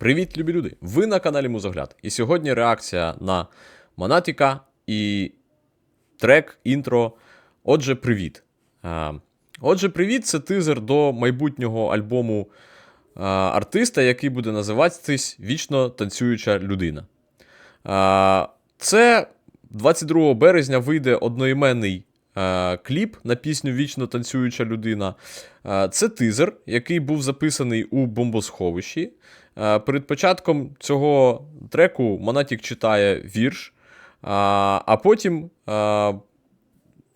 Привіт, любі люди! Ви на каналі Музогляд. І сьогодні реакція на Монатіка і трек, інтро. Отже, привіт. Отже, привіт, це тизер до майбутнього альбому артиста, який буде називатись Вічно танцююча людина. Це 22 березня вийде одноіменний е, кліп на пісню Вічно танцююча людина. Е, Це тизер, який був записаний у бомбосховищі. Е, Перед початком цього треку Монатік читає вірш, а, потім е,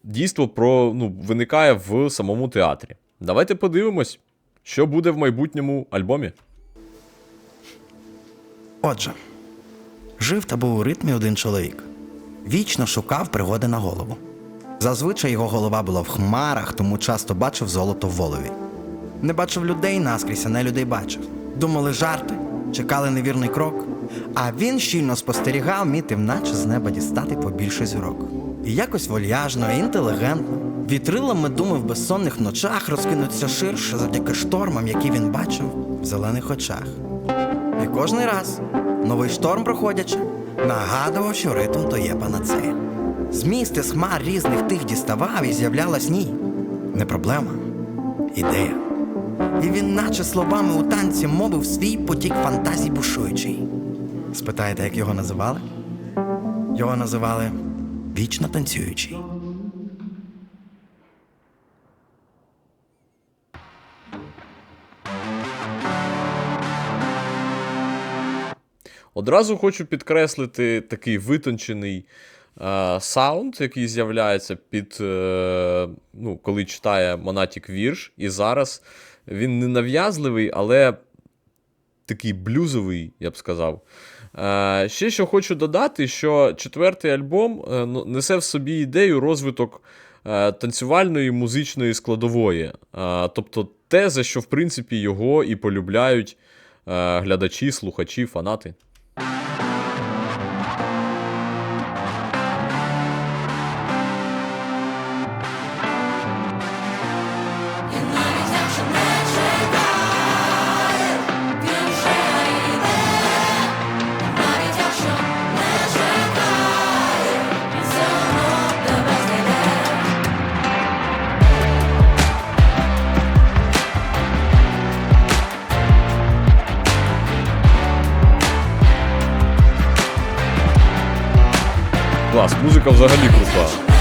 дійство про, ну, виникає в самому театрі. Давайте подивимось, що буде в майбутньому альбомі. Отже, жив та був у ритмі один чоловік. Вічно шукав пригоди на голову. Зазвичай його голова була в хмарах, тому часто бачив золото в волові. Не бачив людей наскрізь, а не людей бачив. Думали жарти, чекали невірний крок. А він щільно спостерігав, мітив, наче з неба дістати побільше зірок. І якось вольяжно, інтелігентно, вітрилами думав в безсонних ночах розкинуться ширше завдяки штормам, які він бачив в зелених очах. І кожний раз, новий шторм проходячи, нагадував, що ритм то є панацея. Змісти схмар хмар різних тих діставав і з'являлась ні. Не проблема, ідея. І він, наче словами у танці, мовив свій потік фантазій бушуючий. Спитаєте, як його називали? Його називали вічно танцюючий. Одразу хочу підкреслити такий витончений е, саунд, який з'являється під, е, ну, коли читає Монатік вірш. І зараз він не нав'язливий, але такий блюзовий, я б сказав. Е, ще що хочу додати, що четвертий альбом е, ну, несе в собі ідею розвиток е, танцювальної музичної складової. Е, тобто те, за що в принципі його і полюбляють е, глядачі, слухачі, фанати. Клас, музика взагалі крута.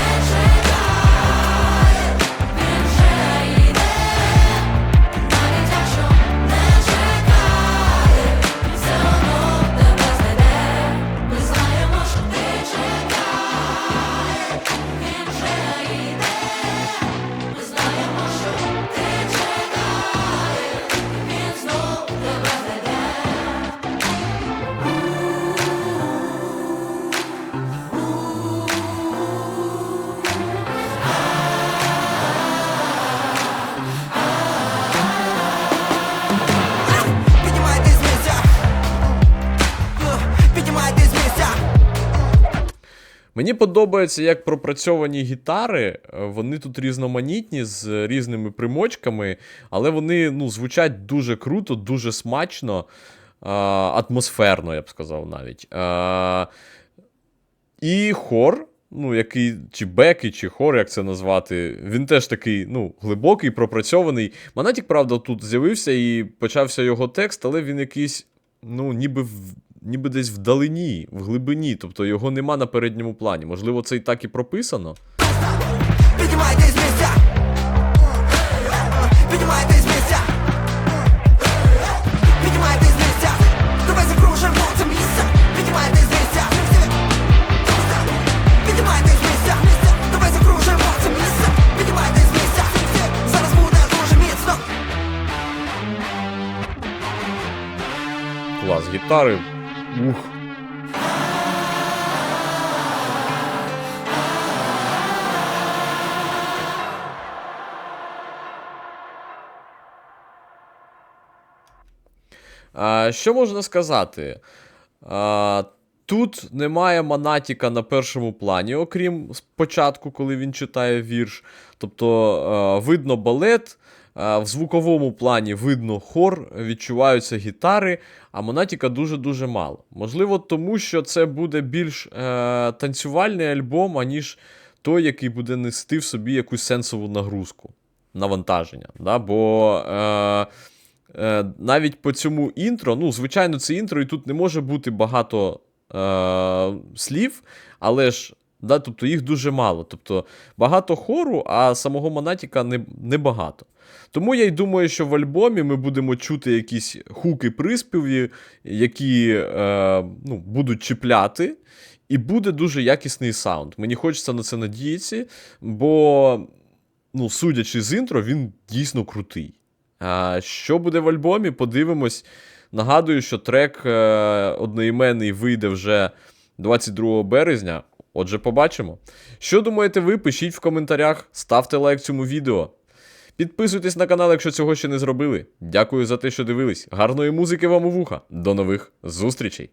Мені подобається, як пропрацьовані гітари. е, Вони тут різноманітні з різними примочками, але вони ну, звучать дуже круто, дуже смачно, атмосферно, я б сказав навіть. І хор, ну, який, чи беки, чи хор, як це назвати, він теж такий ну, глибокий, пропрацьований. Монатік, правда, тут з'явився і почався його текст, але він якийсь, ну, ніби. Ніби десь вдалині, в глибині, тобто його нема на передньому плані. Можливо, це і так і прописано. Піднімайтесь місця! Піднімайтесь місця! Піднімайтесь місця! Давай закружимо це місце! Піднімайтесь місця! Піднімайтесь місця! Давай закружимо це місце! Піднімайтесь місця! Зараз буде дуже міцно! Клас, гітари. Ух. А, що можна сказати? А, тут немає Монатіка на першому плані, окрім спочатку, коли він читає вірш. Тобто, видно балет, в звуковому плані видно хор, відчуваються гітари, а Монатіка дуже-дуже мало. Можливо, тому що це буде більш е, танцювальний альбом, аніж той, який буде нести в собі якусь сенсову нагрузку, навантаження. Да? Бо е, е, навіть по цьому інтро, ну, звичайно, це інтро, і тут не може бути багато е, слів, але ж. Да, тобто їх дуже мало. Тобто багато хору, а самого Монатіка не, не. Тому я й думаю, що в альбомі ми будемо чути якісь хуки приспіві, які е, ну, будуть чіпляти, і буде дуже якісний саунд. Мені хочеться на це надіятися, бо, ну, судячи з інтро, він дійсно крутий. А що буде в альбомі, подивимось. Нагадую, що трек е, одноіменний вийде вже 22 березня. Отже, побачимо. Що думаєте ви? Пишіть в коментарях, ставте лайк цьому відео. Підписуйтесь на канал, якщо цього ще не зробили. Дякую за те, що дивились. Гарної музики вам у вуха. До нових зустрічей!